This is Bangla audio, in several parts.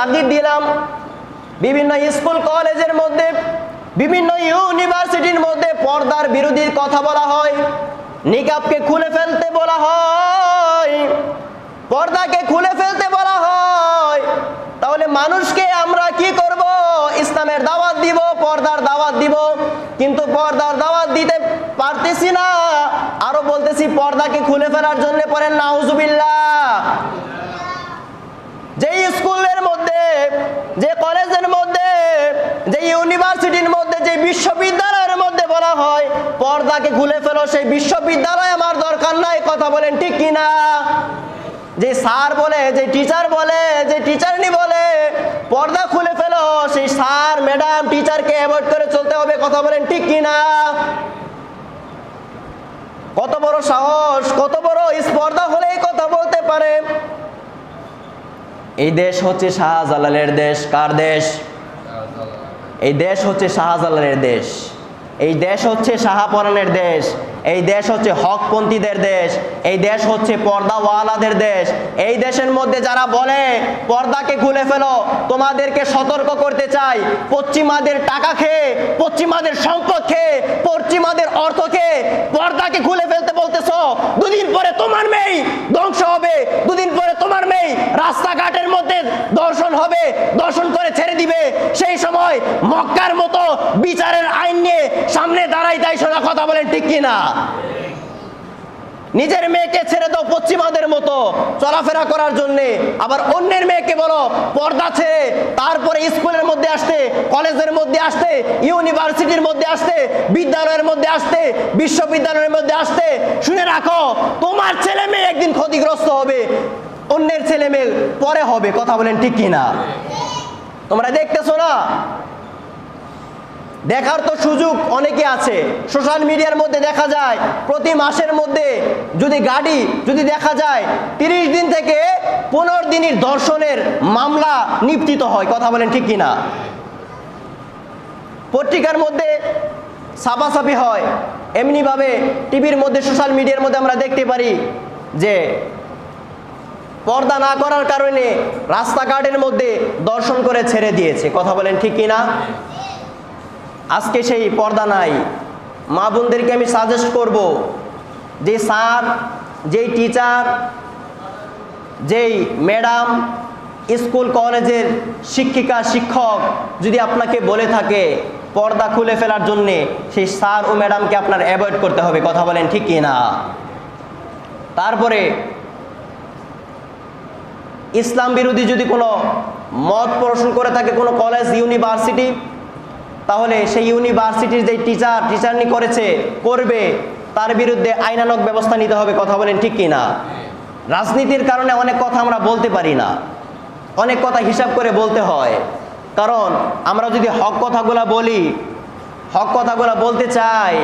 তাগিদ দিলাম। বিভিন্ন স্কুল, কলেজের মধ্যে, বিভিন্ন ইউনিভার্সিটির মধ্যে পর্দার বিরোধীর কথা বলা হয়। নিকাবকে খুলে ফেলতে বলা হয়। পর্দাকে খুলে ফেলতে বলা হয়। তাহলে মানুষকে আমরা কি করব? ইসলামের দাওয়াত দিব, পর্দার দাওয়াত দিব। কিন্তু পর্দার দাওয়াত দিতে পারতেছি না। আরও বলতেছি, পর্দাকে খুলে ফেলার জন্য পড়েন, নাউজুবিল্লাহ যে স্কুলের মধ্যে যে কলেজের মধ্যে, যে ইউনিভার্সিটির মধ্যে, যে বিশ্ববিদ্যালয়ের মধ্যে বলা হয়, পর্দাকে খুলে ফেলো, সেই বিশ্ববিদ্যালয় আমার দরকার নাই, কথা বলেন ঠিক কিনা যে স্যার বলে, যে টিচার বলে, যে টিচারনি বলে, পর্দা খুলে ফেলো, সেই স্যার, ম্যাডাম, টিচারকে অ্যাভয়েড করে চলতে হবে, কথা বলেন ঠিক কিনা কত বড় সাহস, কত বড় স্পর্ধা হলেই কথা বলতে পারে এই দেশ হচ্ছে শাহজালালের দেশ। কার দেশ? এই দেশ হচ্ছে শাহজালালের দেশ। এই দেশ হচ্ছে শাহাপরানের দেশ। এই দেশ হচ্ছে হকপন্থীদের দেশ। এই দেশ হচ্ছে পর্দাওয়ালাদের দেশ। এই দেশের মধ্যে যারা বলে, পর্দাকে খুলে ফেলো, তোমাদেরকে সতর্ক করতে চাই। পশ্চিমাদের টাকা খেয়ে, পশ্চিমাদের সম্পদ খেয়ে, পশ্চিমাদের অর্থ খেয়ে পর্দাকে খুলে ফেলতে বলতেছো। দুদিন পরে তোমার মেয়ে ধ্বংস হবে। দুদিন পরে তোমার মেয়ে রাস্তাঘাটের মধ্যে দর্শন হবে দর্শন করে ছেড়ে দিবে সময় মক্কার মতো বিচারের আইন নিয়ে সামনে দাঁড়াই তাই শোনা কথা বলেন, ঠিক কিনা নিজের মেয়েকে ছেড়ে দাও পশ্চিমাদের মতো চলাফেরা করার জন্য। আবার অন্যের মেয়েকে বলো, পর্দা ছেড়ে তারপরে স্কুলের মধ্যে আসতে, কলেজের মধ্যে আসতে, ইউনিভার্সিটির মধ্যে আসতে, বিদ্যালয়ের মধ্যে আসতে, বিশ্ববিদ্যালয়ের মধ্যে আসতে। শুনে রাখো, তোমার ছেলে মেয়ে একদিন ক্ষতিগ্রস্ত হবে, অন্যের ছেলে মেয়ে পরে হবে, কথা বলেন ঠিক কিনা তোমরা দেখতেছো না? দেখার তো সুযোগ অনেকে আছে। সোশ্যাল মিডিয়ার মধ্যে দেখা যায়, প্রতি মাসের মধ্যে যদি গাড়ি যদি দেখা যায়, তিরিশ দিন থেকে পনেরো দিনের দর্শনের মামলা নিপ্তিত হয়। কথা বলেন ঠিক কিনা? পত্রিকার মধ্যে ছাপাছাপি হয়। এমনিভাবে টিভির মধ্যে সোশ্যাল মিডিয়ার মধ্যে আমরা দেখতে পারি যে পর্দা না করার কারণে রাস্তাঘাটের মধ্যে দর্শন করে ছেড়ে দিয়েছে। কথা বলেন ঠিক কিনা? আজকে সেই পর্দা নাই। মা বোনদেরকে আমি সাজেস্ট করব যে স্যার, যেই টিচার যেই ম্যাডাম স্কুল কলেজের শিক্ষিকা, শিক্ষক যদি আপনাকে বলে থাকে পর্দা খুলে ফেলার জন্যে, সেই স্যার ও ম্যাডামকে আপনার অ্যাভয়েড করতে হবে। কথা বলেন ঠিক কি না তারপরে ইসলাম বিরোধী যদি কোনো মত প্রদর্শন করে থাকে কোনো কলেজ ইউনিভার্সিটি তাহলে সেই ইউনিভার্সিটির যে টিচার টিচারনি করেছে, করবে, তার বিরুদ্ধে আইনানক ব্যবস্থা নিতে হবে, কথা বলেন ঠিক কি না রাজনীতির কারণে অনেক কথা আমরা বলতে পারি না। অনেক কথা হিসাব করে বলতে হয়। কারণ আমরা যদি হক কথাগুলা বলি, হক কথাগুলা বলতে চাই,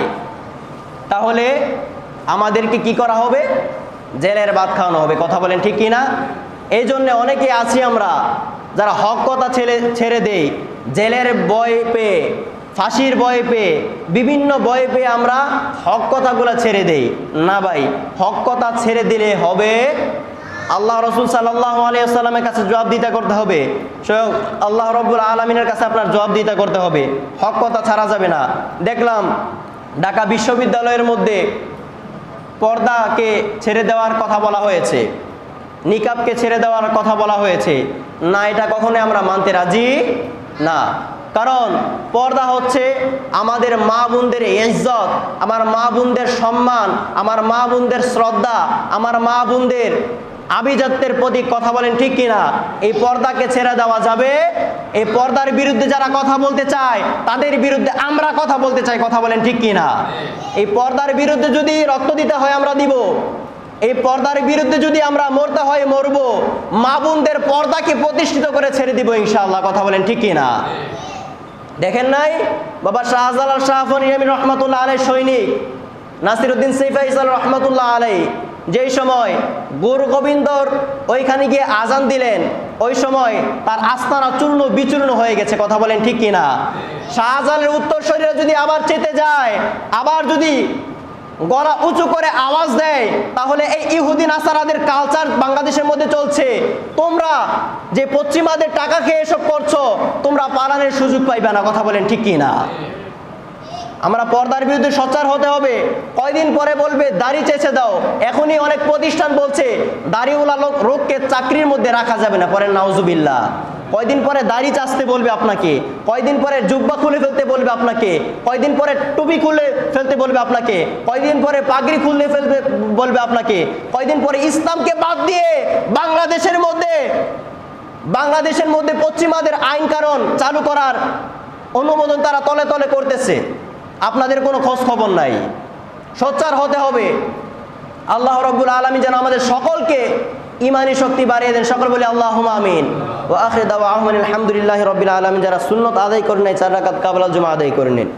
তাহলে আমাদেরকে কি করা হবে? জেলের ভাত খাওয়ানো হবে, কথা বলেন ঠিক কি না এই জন্যে অনেকে আছি আমরা যারা হক কথা ছেড়ে ছেড়ে দেই, জেলের বয় পেয়ে, ফাঁসির বয় পেয়ে, বিভিন্ন বয় পেয়ে আমরা হক কথাগুলো ছেড়ে দেই। না ভাই, হক কথা ছেড়ে দিলে হবে, আল্লাহ রসুল সাল্লাহ আলিয়াল্লামের কাছে জবাব দিতে করতে হবে। স্বয়ং আল্লাহ রব্বুল আলমিনের কাছে আপনার জবাব দিতে করতে হবে। হক কথা ছাড়া যাবে না। দেখলাম ঢাকা বিশ্ববিদ্যালয়ের মধ্যে পর্দাকে ছেড়ে দেওয়ার কথা বলা হয়েছে। নিকাবকে ছেড়ে দেওয়ার কথা বলা হয়েছে। না, এটা কখনোই আমরা মানতে রাজি? না। কারণ পর্দা হচ্ছে আমাদের মা বোনদের ইজ্জত, আমার মা বোনদের সম্মান, আমার মা বোনদের শ্রদ্ধা, আমার মা বোনদের আভিজাত্যের প্রতি কথা বলেন ঠিক কিনা? এই পর্দাকে ছেড়ে দেওয়া যাবে? এই পর্দার বিরুদ্ধে যারা কথা বলতে চায়, তাদের বিরুদ্ধে আমরা কথা বলতে চাই, কথা বলেন ঠিক কিনা? এই পর্দার বিরুদ্ধে যদি রক্ত দিতে হয়, আমরা দিব। এই পর্দার বিরুদ্ধে যদি আমরা মরতে হয় মরবো, মা বোনদের পর্দাকে প্রতিষ্ঠিত করে ছেড়ে দিব ইনশাআল্লাহ। কথা বলেন ঠিক কিনা? দেখেন নাই? বাবা শাহজালাল শাহফন রহমাতুল্লাহ আলাই সৈনিক, নাসিরুদ্দিন সৈফাইসাল রহমাতুল্লাহ আলাই যেই সময় গুরু গোবিন্দর ওইখানে গিয়ে আজান দিলেন, ওই সময় তার আস্তানা চূর্ণ বিচূর্ণ হয়ে গেছে। কথা বলেন ঠিক কিনা? শাহজালের উত্তর শরীরে যদি আবার চেতে যায়, আবার যদি গলা উঁচু করে আওয়াজ দেয়, তাহলে এই ইহুদিন আসারাদের কালচার বাংলাদেশের মধ্যে চলছে। তোমরা যে পশ্চিমাদের টাকা খেয়ে এসব করছ, তোমরা পালানের সুযোগ পাইবে না, কথা বলেন ঠিক না আমরা পর্দার বিরুদ্ধে সোচ্চার হতে হবে। কয়দিন পরে বলবে, দাড়ি চেঁচে দাও। এখনই অনেক প্রতিষ্ঠান বলছে, দাড়িওয়ালা লোক রোগকে চাকরির মধ্যে রাখা যাবে না পরে নাউজুবিল্লাহ। কয়দিন পরে দাড়ি চাচতে বলবে আপনাকে? কয়দিন পরে জুব্বা খুলে ফেলতে বলবে আপনাকে? কয়দিন পরে টুপি খুলে ফেলতে বলবে আপনাকে? কয়দিন পরে পাগড়ি খুলে ফেলতে বলবে আপনাকে? কয়দিন পরে ইসলামকে বাদ দিয়ে বাংলাদেশের মধ্যে বাংলাদেশের মধ্যে পশ্চিমাদের আইন কারণ চালু করার অনুমোদন তারা তলে তলে করতেছে। আপনাদের কোনো খোঁজ খবর নাই। সোচ্চার হতে হবে। আল্লাহ রব্বুল আলমী যেন আমাদের সকলকে ইমানি শক্তি বাড়িয়ে দেন। সকল বলে আল্লাহ আমিন। ও আখরে দাওয়া আহমান আলহামদুলিল্লাহ রবিল আলমিন। যারা সুন্নত আদায় করে নেয় চার রাকাত কাবলা জমা আদায় করে নিন।